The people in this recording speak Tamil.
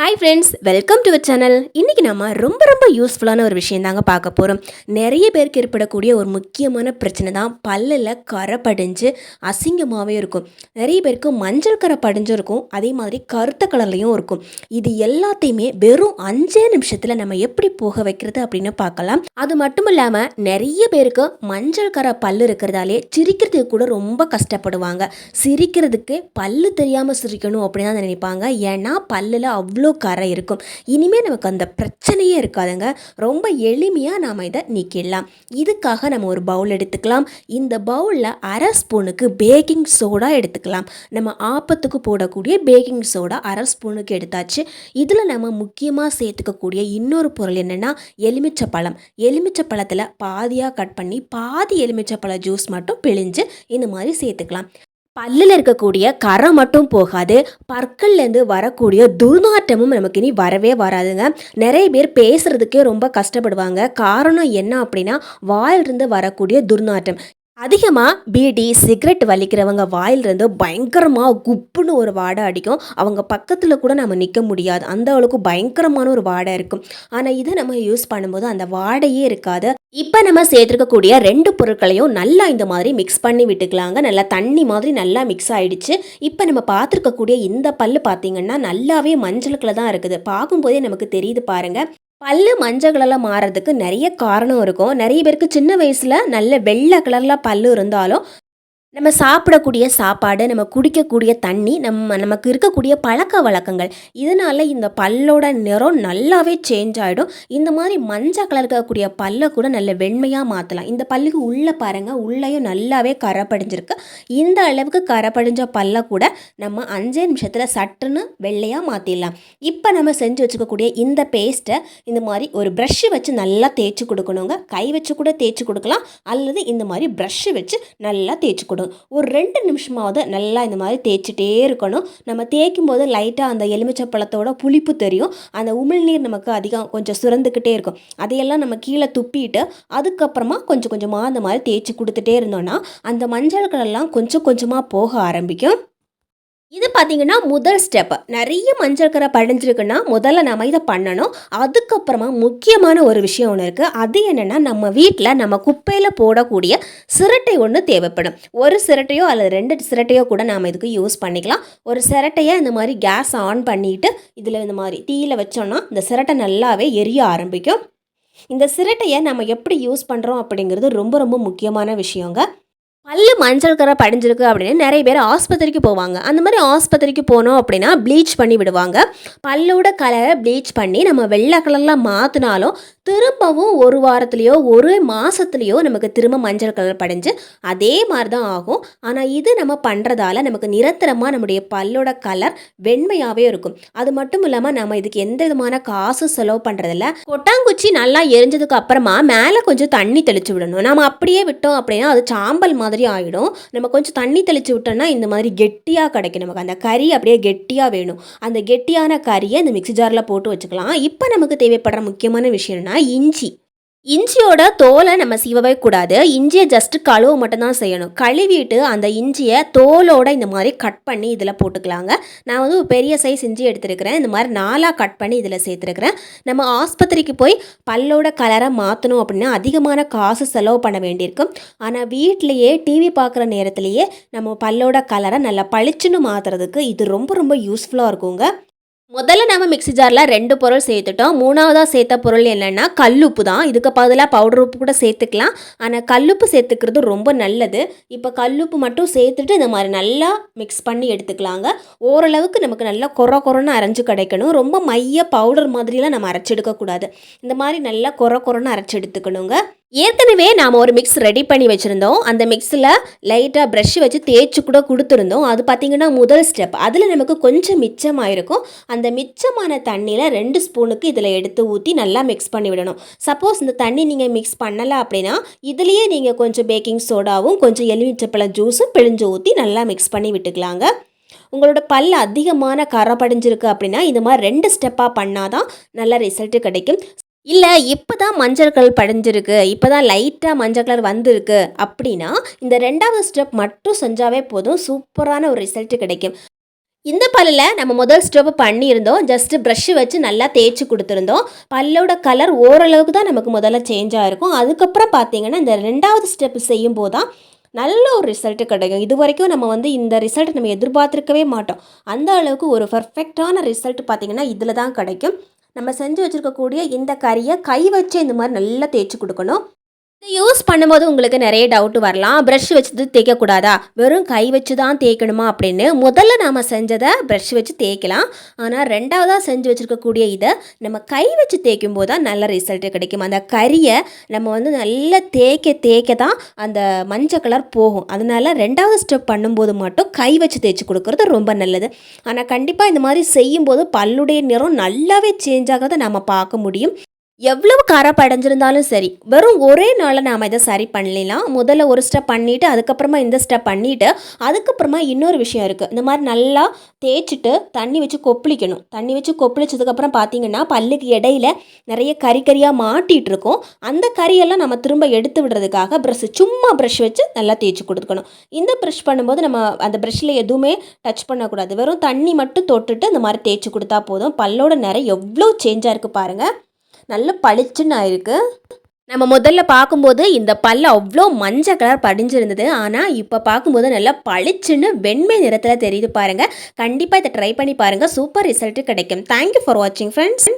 Hi friends welcome to channel இன்றைக்கி நம்ம ரொம்ப ரொம்ப யூஸ்ஃபுல்லான ஒரு விஷயம் தாங்க பார்க்க போகிறோம் நிறைய பேருக்கு ஏற்படக்கூடிய ஒரு முக்கியமான பிரச்சனை தான் பல்லில் கரை படிஞ்சு அசிங்கமாகவே இருக்கும். நிறைய பேருக்கு மஞ்சள் கரை படிஞ்சும் இருக்கும். அதே மாதிரி கருத்த கலர்லேயும் இருக்கும். இது எல்லாத்தையுமே வெறும் அஞ்சே நிமிஷத்தில் நம்ம எப்படி போக வைக்கிறது அப்படின்னு பார்க்கலாம். அது மட்டும் இல்லாமல் நிறைய பேருக்கு மஞ்சள் கரை பல் இருக்கிறதாலே சிரிக்கிறதுக்கு கூட ரொம்ப கஷ்டப்படுவாங்க. சிரிக்கிறதுக்கு பல்லு தெரியாமல் சிரிக்கணும் அப்படின்னு தான் நினைப்பாங்க. ஏன்னா பல்லில் அவ்வளோ கரை இருக்கும். இனிமேல் நமக்கு அந்த பிரச்சனையே இருக்காதுங்க. ரொம்ப எளிமையாக நாம் இதை நீக்கிடலாம். இதுக்காக நம்ம ஒரு பவுல் எடுத்துக்கலாம். இந்த பவுலில் அரை ஸ்பூனுக்கு பேக்கிங் சோடா எடுத்துக்கலாம். நம்ம ஆப்பத்துக்கு போடக்கூடிய பேக்கிங் சோடா அரை ஸ்பூனுக்கு எடுத்தாச்சு. இதில் நம்ம முக்கியமாக சேர்த்துக்கக்கூடிய இன்னொரு பொருள் என்னென்னா எலுமிச்சை பழம் எலுமிச்சை பழத்தில் பாதியாக கட் பண்ணி பாதி எலுமிச்சை பழ ஜூஸ் மட்டும் பிழிஞ்சு இந்த மாதிரி சேர்த்துக்கலாம். பல்லில் இருக்கக்கூடிய கரை மட்டும் போகாது பற்கள்லேருந்து வரக்கூடிய துர்நாற்றமும் நமக்கு இனி வரவே வராதுங்க. நிறைய பேர் பேசுகிறதுக்கே ரொம்ப கஷ்டப்படுவாங்க. காரணம் என்ன அப்படின்னா வாயிலிருந்து வரக்கூடிய துர்நாற்றம். அதிகமாக பீடி சிகரெட் வலிக்கிறவங்க வாயிலிருந்து பயங்கரமாக குப்புன்னு ஒரு வாடை அடிக்கும். அவங்க பக்கத்தில் கூட நம்ம நிற்க முடியாது. அந்த அளவுக்கு பயங்கரமான ஒரு வாடை இருக்கும். ஆனால் இதை நம்ம யூஸ் பண்ணும்போது அந்த வாடையே இருக்காது. இப்போ நம்ம சேர்த்துருக்கக்கூடிய ரெண்டு பொருட்களையும் நல்லா இந்த மாதிரி மிக்ஸ் பண்ணி விட்டுக்கலாங்க. நல்லா தண்ணி மாதிரி நல்லா மிக்ஸ் ஆகிடுச்சு இப்போ நம்ம பார்த்துருக்கக்கூடிய இந்த பல்லு பார்த்தீங்கன்னா நல்லாவே மஞ்சள் கலர் தான் இருக்குது. பார்க்கும்போதே நமக்கு தெரியுது பாருங்கள் பல்லு மஞ்சள் கலரில் மாறுறதுக்கு நிறைய காரணம் இருக்கும். நிறைய பேருக்கு சின்ன வயசில் நல்ல வெள்ளை கலரில் பல்லு இருந்தாலும் நம்ம சாப்பிடக்கூடிய சாப்பாடு நம்ம குடிக்கக்கூடிய தண்ணி நம்ம நமக்கு இருக்கக்கூடிய பழக்க வழக்கங்கள் இதனால இந்த பல்லோட நிறம் நல்லாவே சேஞ்ச் ஆகிடும் இந்த மாதிரி மஞ்சள் கலர் இருக்கக்கூடிய பல்லை கூட நல்ல வெண்மையாக மாற்றலாம் இந்த பல்லுக்கு உள்ளே பாருங்கள் உள்ளேயும் நல்லாவே கரை படிஞ்சிருக்கு இந்த அளவுக்கு கரை படிஞ்ச பல்லை கூட நம்ம அஞ்சே நிமிஷத்தில் சட்டுன்னு வெள்ளையாக மாற்றிடலாம் இப்போ நம்ம செஞ்சு வச்சுக்கக்கூடிய இந்த பேஸ்ட்டை இந்த மாதிரி ஒரு ப்ரஷ்ஷு வச்சு நல்லா தேய்ச்சி கொடுக்கணுங்க. கை வச்சு கூட தேய்ச்சி கொடுக்கலாம். அல்லது இந்த மாதிரி ப்ரஷ்ஷு வச்சு நல்லா தேய்ச்சி போடும் ஒரு ரெண்டு நிமிஷமாவது நல்லா இந்த மாதிரி தேய்ச்சிட்டே இருக்கணும். நம்ம தேய்க்கும் போது லைட்டாக அந்த எலுமிச்சை பழத்தோட புளிப்பு தெரியும். அந்த உமிழ்நீர் நமக்கு அதிகம் கொஞ்சம் சுரந்துக்கிட்டே இருக்கும். அதையெல்லாம் நம்ம கீழே துப்பிட்டு அதுக்கப்புறமா கொஞ்சம் கொஞ்சமாக அந்த மாதிரி தேய்ச்சி கொடுத்துட்டே இருந்தோன்னா அந்த மஞ்சள் கலர்லாம் கொஞ்சம் கொஞ்சமாக போக ஆரம்பிக்கும். இது பார்த்தீங்கன்னா முதல் ஸ்டெப் நிறைய மஞ்சள் கரை படிஞ்சிருக்குன்னா முதல்ல நம்ம இதை பண்ணணும். அதுக்கப்புறமா முக்கியமான ஒரு விஷயம் ஒன்று இருக்குது அது என்னென்னா நம்ம வீட்டில் நம்ம குப்பையில் போடக்கூடிய சிரட்டை ஒன்று தேவைப்படும். ஒரு சிரட்டையோ அல்லது ரெண்டு சிரட்டையோ கூட நாம் இதுக்கு யூஸ் பண்ணிக்கலாம். ஒரு சிரட்டையை இந்த மாதிரி கேஸ் ஆன் பண்ணிவிட்டு இதில் இந்த மாதிரி தீயில் வச்சோன்னா இந்த சிரட்டை நல்லாவே எரிய ஆரம்பிக்கும். இந்த சிரட்டையை நம்ம எப்படி யூஸ் பண்ணுறோம் அப்படிங்கிறது ரொம்ப ரொம்ப முக்கியமான விஷயங்க. பல்லு மஞ்சள் கரை படிஞ்சிருக்கு அப்படின்னு நிறைய பேர் ஆஸ்பத்திரிக்கு போவாங்க. அந்த மாதிரி ஆஸ்பத்திரிக்கு போனோம் அப்படின்னா ப்ளீச் பண்ணி விடுவாங்க. பல்லோட கலரை ப்ளீச் பண்ணி நம்ம வெள்ளை கலரில் மாற்றினாலும் திரும்பவும் ஒரு வாரத்துலேயோ ஒரு மாதத்துலேயோ நமக்கு திரும்ப மஞ்சள் கலர் படிஞ்சு அதே மாதிரி தான் ஆகும். ஆனால் இது நம்ம பண்ணுறதால நமக்கு நிரந்தரமாக நம்முடைய பல்லோட கலர் வெண்மையாகவே இருக்கும். அது மட்டும் இல்லாமல் நம்ம இதுக்கு எந்த விதமான காசு செலவு பண்ணுறதில்ல கொட்டாங்குச்சி நல்லா எரிஞ்சதுக்கு அப்புறமா மேலே கொஞ்சம் தண்ணி தெளிச்சு விடணும். நம்ம அப்படியே விட்டோம் அப்படின்னா அது சாம்பல் மாதிரி ஆகிடும் நம்ம கொஞ்சம் தண்ணி தெளித்து விட்டோம்னா இந்த மாதிரி கெட்டியாக கிடைக்கும். நமக்கு அந்த கறி அப்படியே கெட்டியாக வேணும். அந்த கெட்டியான கறியை இந்த மிக்ஸி ஜாரில் போட்டு வச்சுக்கலாம். இப்போ நமக்கு தேவைப்படுற முக்கியமான விஷயம்னா இஞ்சி. இஞ்சியோட தோலை நம்ம சீவவே கூடாது. இஞ்சியை ஜஸ்ட் கழுவ மட்டும்தான் செய்யணும். கழுவிட்டு அந்த இஞ்சியை தோலோட இந்த மாதிரி கட் பண்ணி இதில் போட்டுக்கலாங்க. நான் வந்து ஒரு பெரிய சைஸ் இஞ்சி எடுத்துருக்கிறேன். இந்த மாதிரி நாலாக கட் பண்ணி இதில் சேர்த்துருக்கிறேன். நம்ம ஆஸ்பத்திரிக்கு போய் பல்லோட கலரை மாற்றணும் அப்படின்னா அதிகமான காசு செலவு பண்ண வேண்டியிருக்கும். ஆனால் வீட்டிலையே டிவி பார்க்குற நேரத்துலையே நம்ம பல்லோட கலரை நல்லா பளிச்சுன்னு மாற்றுறதுக்கு இது ரொம்ப ரொம்ப யூஸ்ஃபுல்லாக இருக்குங்க. முதல்ல நம்ம மிக்ஸி ஜாரில் ரெண்டு பொருள் சேர்த்துட்டோம். மூணாவதாக சேர்த்த பொருள் என்னென்னா கல்லுப்பு தான். இதுக்கு பதிலாக பவுடர் உப்பு கூட சேர்த்துக்கலாம். ஆனால் கல்லுப்பு சேர்த்துக்கிறது ரொம்ப நல்லது. இப்போ கல்லுப்பு மட்டும் சேர்த்துட்டு இந்த மாதிரி நல்லா மிக்ஸ் பண்ணி எடுத்துக்கலாங்க. ஓரளவுக்கு நமக்கு நல்லா கொர கொரன்னு அரைஞ்சு கிடைக்கணும். ரொம்ப மைய பவுடர் மாதிரிலாம் நம்ம அரைச்சி எடுக்கக்கூடாது. இந்த மாதிரி நல்லா கொர கொரன்னு அரைச்சி எடுத்துக்கணுங்க. ஏற்கனவே நாம் ஒரு மிக்ஸ் ரெடி பண்ணி வச்சுருந்தோம். அந்த மிக்ஸில் லைட்டாக ப்ரஷ் வச்சு தேய்ச்சி கூட கொடுத்துருந்தோம். அது பார்த்திங்கன்னா முதல் ஸ்டெப் அதில் நமக்கு கொஞ்சம் மிச்சமாயிருக்கும். அந்த மிச்சமான தண்ணியில் ரெண்டு ஸ்பூனுக்கு இதில் எடுத்து ஊற்றி நல்லா மிக்ஸ் பண்ணி விடணும். சப்போஸ் இந்த தண்ணி நீங்கள் மிக்ஸ் பண்ணலை அப்படின்னா இதுலேயே நீங்கள் கொஞ்சம் பேக்கிங் சோடாவும் கொஞ்சம் எலுமிச்சப்பழ ஜூஸும் பிழிஞ்சு ஊற்றி நல்லா மிக்ஸ் பண்ணி விட்டுக்கலாங்க. உங்களோட பல் அதிகமான கரை படிஞ்சிருக்கு அப்படின்னா இந்த மாதிரி ரெண்டு ஸ்டெப்பாக பண்ணால் தான் நல்ல ரிசல்ட்டு கிடைக்கும். இல்லை இப்போ தான் மஞ்சள் கலர் படிஞ்சிருக்கு இப்போ தான் லைட்டாக மஞ்சள் கலர் வந்திருக்கு அப்படின்னா இந்த ரெண்டாவது ஸ்டெப் மட்டும் செஞ்சாவே போதும் சூப்பரான ஒரு ரிசல்ட் கிடைக்கும். இந்த பல்லில் நம்ம முதல் ஸ்டெப் பண்ணியிருந்தோம் ஜஸ்ட் ப்ரஷ்ஷு வச்சு நல்லா தேய்ச்சி கொடுத்துருந்தோம். பல்லோட கலர் ஓரளவுக்கு தான் நமக்கு முதல்ல சேஞ்ச் ஆகிருக்கும் அதுக்கப்புறம் பார்த்தீங்கன்னா இந்த ரெண்டாவது ஸ்டெப் செய்யும் போது தான் நல்ல ஒரு ரிசல்ட்டு கிடைக்கும். இது வரைக்கும் நம்ம வந்து இந்த ரிசல்ட் நம்ம எதிர்பார்த்துருக்கவே மாட்டோம். அந்த அளவுக்கு ஒரு பர்ஃபெக்டான ரிசல்ட் பார்த்திங்கன்னா இதில் தான் கிடைக்கும். நம்ம செஞ்சு வச்சுருக்கக்கூடிய இந்த கறியை கை வச்சு இந்த மாதிரி நல்லா தேய்ச்சி கொடுக்கணும். இதை யூஸ் பண்ணும்போது உங்களுக்கு நிறைய டவுட் வரலாம். ப்ரஷ் வச்சு தேய்க்கக்கூடாதா? வெறும் கை வச்சு தான் தேய்க்கணுமா அப்படின்னு முதல்ல நாம் செஞ்சதை ப்ரஷ் வச்சு தேய்க்கலாம். ஆனால் ரெண்டாவதாக செஞ்சு வச்சுருக்கக்கூடிய இதை நம்ம கை வச்சு தேய்க்கும் போது தான் நல்ல ரிசல்ட்டு கிடைக்கும். அந்த கறியை நம்ம வந்து நல்லா தேய்க்க தேய்க்க தான் அந்த மஞ்சள் கலர் போகும். அதனால ரெண்டாவது ஸ்டெப் பண்ணும்போது மட்டும் கை வச்சு தேய்ச்சி கொடுக்கறது ரொம்ப நல்லது. ஆனால் கண்டிப்பாக இந்த மாதிரி செய்யும்போது பல்லுடைய நிறம் நல்லாவே சேஞ்ச் ஆகிறத நம்ம பார்க்க முடியும். எவ்வளவு காரம் அடைஞ்சிருந்தாலும் சரி வெறும் ஒரே நாளில் நாம் இதை சரி பண்ணலாம் முதல்ல ஒரு ஸ்டெப் பண்ணிவிட்டு அதுக்கப்புறமா இந்த ஸ்டெப் பண்ணிவிட்டு அதுக்கப்புறமா இன்னொரு விஷயம் இருக்குது இந்த மாதிரி நல்லா தேய்ச்சிட்டு தண்ணி வச்சு கொப்பளிக்கணும். தண்ணி வச்சு கொப்பளிச்சதுக்கப்புறம் பார்த்தீங்கன்னா பல்லுக்கு இடையில நிறைய கறி கறியாக மாட்டிகிட்டு இருக்கும். அந்த கறியெல்லாம் நம்ம திரும்ப எடுத்து விடுறதுக்காக ப்ரஷ் சும்மா ப்ரஷ் வச்சு நல்லா தேய்ச்சி கொடுத்துக்கணும் இந்த ப்ரஷ் பண்ணும்போது நம்ம அந்த ப்ரஷ்ஷில் எதுவுமே டச் பண்ணக்கூடாது. வெறும் தண்ணி மட்டும் தொட்டுட்டு இந்த மாதிரி தேய்ச்சி கொடுத்தா போதும். பல்லோட நிறைய எவ்வளோ சேஞ்சாக இருக்குது பாருங்கள் நல்ல பளிச்சுன்னு ஆயிருக்கு. நம்ம முதல்ல பார்க்கும்போது இந்த பல் அவ்வளோ மஞ்சள் கலர் படிஞ்சிருந்தது. ஆனால் இப்போ பார்க்கும்போது நல்லா பளிச்சுன்னு வெண்மை நிறத்தில் தெரியுது பாருங்கள் கண்டிப்பாக இதை ட்ரை பண்ணி பாருங்கள் சூப்பர் ரிசல்ட்டு கிடைக்கும். தேங்க்யூ ஃபார் வாட்சிங் ஃப்ரெண்ட்ஸ்